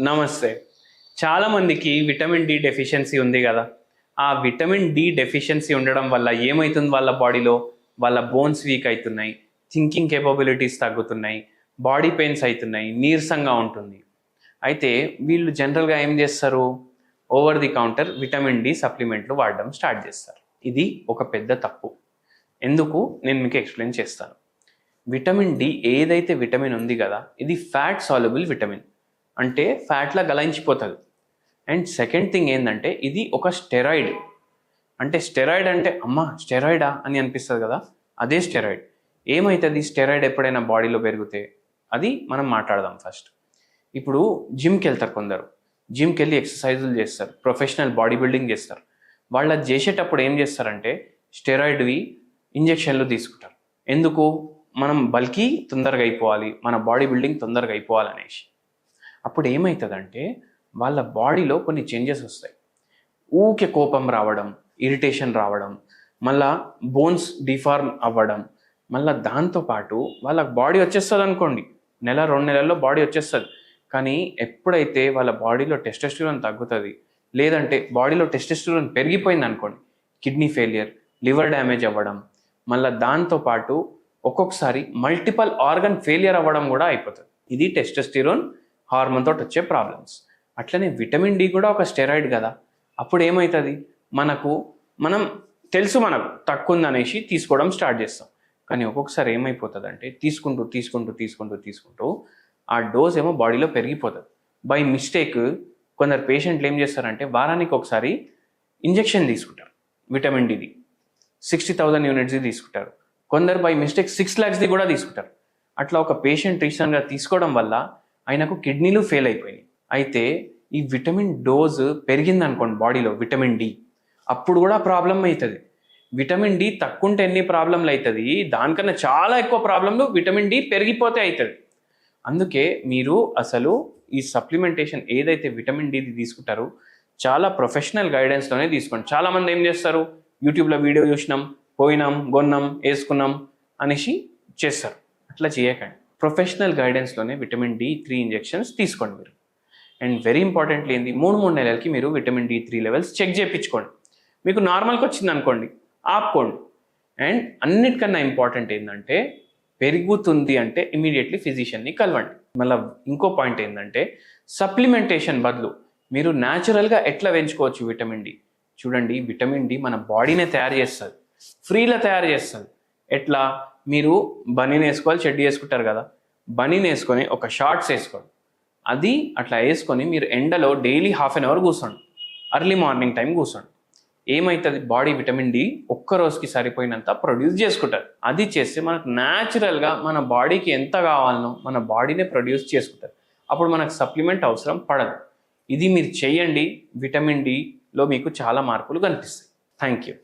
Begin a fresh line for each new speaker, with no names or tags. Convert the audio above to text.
నమస్తే. చాలామందికి vitamin D deficiency ఉంది కదా. ఆ విటమిన్ డి డెఫిషియన్సీ ఉండడం వల్ల ఏమవుతుంది వాళ్ళ బాడీలో? వాళ్ళ బోన్స్ వీక్ అవుతున్నాయి థింకింగ్ కేపబిలిటీస్ తగ్గుతున్నాయి బాడీ పెయిన్స్ అవుతున్నాయి నీరసంగా ఉంటుంది. అయితే వీళ్ళు జనరల్గా ఏం చేస్తారు? Over the counter vitamin D సప్లిమెంట్లు వాడడం స్టార్ట్ చేస్తారు. ఇది ఒక పెద్ద తప్పు. ఎందుకు? నేను మీకు ఎక్స్ప్లెయిన్ చేస్తాను. విటమిన్ డి ఏదైతే విటమిన్ ఉంది కదా ఇది ఫ్యాట్ సాల్యుబుల్ విటమిన్. అంటే ఫ్యాట్లా గలాయించిపోతుంది అండ్ సెకండ్ థింగ్ ఏంటంటే ఇది ఒక స్టెరాయిడ్. అంటే స్టెరాయిడ్ అంటే అమ్మ స్టెరాయిడా అని అనిపిస్తుంది కదా అదే స్టెరాయిడ్. ఏమవుతుంది స్టెరాయిడ్ ఎప్పుడైనా బాడీలో పెరిగితే? అది మనం మాట్లాడదాం ఫస్ట్. ఇప్పుడు జిమ్కి వెళ్తారు కొందరు. జిమ్కి వెళ్ళి ఎక్సర్సైజులు చేస్తారు. ప్రొఫెషనల్ బాడీ బిల్డింగ్ చేస్తారు. వాళ్ళు అది చేసేటప్పుడు ఏం చేస్తారంటే స్టెరాయిడ్వి ఇంజెక్షన్లు తీసుకుంటారు. ఎందుకు? మనం బల్కీ తొందరగా అయిపోవాలి. మన బాడీ బిల్డింగ్ తొందరగా అయిపోవాలనేసి. అప్పుడు ఏమవుతుందంటే వాళ్ళ బాడీలో కొన్ని చేంజెస్ వస్తాయి. ఊకే కోపం రావడం ఇరిటేషన్ రావడం మళ్ళా బోన్స్ డిఫార్మ్ అవ్వడం మళ్ళా దాంతోపాటు వాళ్ళ బాడీ వచ్చేస్తుంది అనుకోండి నెల రెండు నెలల్లో బాడీ వచ్చేస్తుంది. కానీ ఎప్పుడైతే వాళ్ళ బాడీలో టెస్టెస్టిరోన్ తగ్గుతుంది లేదంటే బాడీలో టెస్టెస్టిరోన్ పెరిగిపోయింది అనుకోండి కిడ్నీ ఫెయిలియర్ లివర్ డ్యామేజ్ అవ్వడం మళ్ళీ దాంతోపాటు ఒక్కొక్కసారి మల్టిపల్ ఆర్గన్ ఫెయిలియర్ అవ్వడం కూడా అయిపోతుంది. ఇది టెస్టెస్టిరోన్ హార్మోన్ తోటి వచ్చే ప్రాబ్లమ్స్. అట్లనే విటమిన్ డి కూడా ఒక స్టెరాయిడ్ కదా. అప్పుడు ఏమవుతుంది మనకు మనం తెలుసు మనకు తక్కువ ఉందనేసి తీసుకోవడం స్టార్ట్ చేస్తాం. కానీ ఒక్కొక్కసారి ఏమైపోతుంది అంటే తీసుకుంటూ తీసుకుంటూ తీసుకుంటూ తీసుకుంటూ ఆ డోస్ ఏమో బాడీలో పెరిగిపోతుంది. బై మిస్టేక్ కొందరు పేషెంట్లు ఏం చేస్తారంటే వారానికి ఒకసారి ఇంజెక్షన్ తీసుకుంటారు విటమిన్ డిది సిక్స్టీ థౌజండ్ యూనిట్స్ది తీసుకుంటారు. కొందరు బై మిస్టేక్ సిక్స్ ల్యాక్స్ది కూడా తీసుకుంటారు. అట్లా ఒక పేషెంట్ రీసెంట్గా తీసుకోవడం వల్ల ఆయనకు కిడ్నీలు ఫెయిల్ అయిపోయినాయి. అయితే ఈ విటమిన్ డోస్ పెరిగింది అనుకోండి బాడీలో విటమిన్ డి అప్పుడు కూడా ప్రాబ్లం అవుతుంది విటమిన్ డి తక్కువ ఉంటే ఎన్ని ప్రాబ్లంలు అవుతుంది దానికన్నా చాలా ఎక్కువ ప్రాబ్లంలు విటమిన్ డి పెరిగిపోతే అవుతుంది అందుకే మీరు అసలు ఈ సప్లిమెంటేషన్ ఏదైతే విటమిన్ డిది తీసుకుంటారో చాలా ప్రొఫెషనల్ గైడెన్స్లోనే తీసుకోండి. చాలామంది ఏం చేస్తారు? యూట్యూబ్లో వీడియో చూసినాం పోయినాం గొన్నాం వేసుకున్నాం అనేసి చేస్తారు. అట్లా చేయకండి. ప్రొఫెషనల్ గైడెన్స్లోనే విటమిన్ డి త్రీ ఇంజెక్షన్స్ తీసుకోండి మీరు. అండ్ వెరీ ఇంపార్టెంట్లీ ఏంది మూడు మూడు నెలలకి మీరు vitamin D three levels check చేయించుకోండి. మీకు నార్మల్కి వచ్చింది అనుకోండి ఆపుకోండి. అండ్ అన్నిటికన్నా ఇంపార్టెంట్ ఏంటంటే పెరుగుతుంది అంటే ఇమీడియట్లీ ఫిజిషియన్ని కలవండి. మళ్ళీ ఇంకో పాయింట్ ఏంటంటే సప్లిమెంటేషన్ బదులు మీరు న్యాచురల్గా ఎట్లా పెంచుకోవచ్చు విటమిన్ డి చూడండి విటమిన్ డి మన బాడీనే తయారు చేస్తుంది. ఫ్రీలో తయారు చేస్తుంది. ఎట్లా? మీరు బనీని వేసుకోవాలి చెడ్డీ వేసుకుంటారు కదా. బనీని వేసుకొని ఒక షార్ట్స్ వేసుకోండి. అది అట్లా వేసుకొని మీరు ఎండలో డైలీ హాఫ్ అన్ అవర్ కూర్చోండి. అర్లీ మార్నింగ్ టైం కూర్చోండి. ఏమవుతుంది బాడీ విటమిన్ డి ఒక్క రోజుకి సరిపోయినంత ప్రొడ్యూస్ చేసుకుంటారు. అది చేస్తే మనకు న్యాచురల్గా మన బాడీకి ఎంత కావాలనో మన బాడీనే ప్రొడ్యూస్ చేసుకుంటారు. అప్పుడు మనకు సప్లిమెంట్ అవసరం పడదు. ఇది మీరు చేయండి. విటమిన్ డిలో మీకు చాలా మార్పులు కనిపిస్తాయి. Thank you.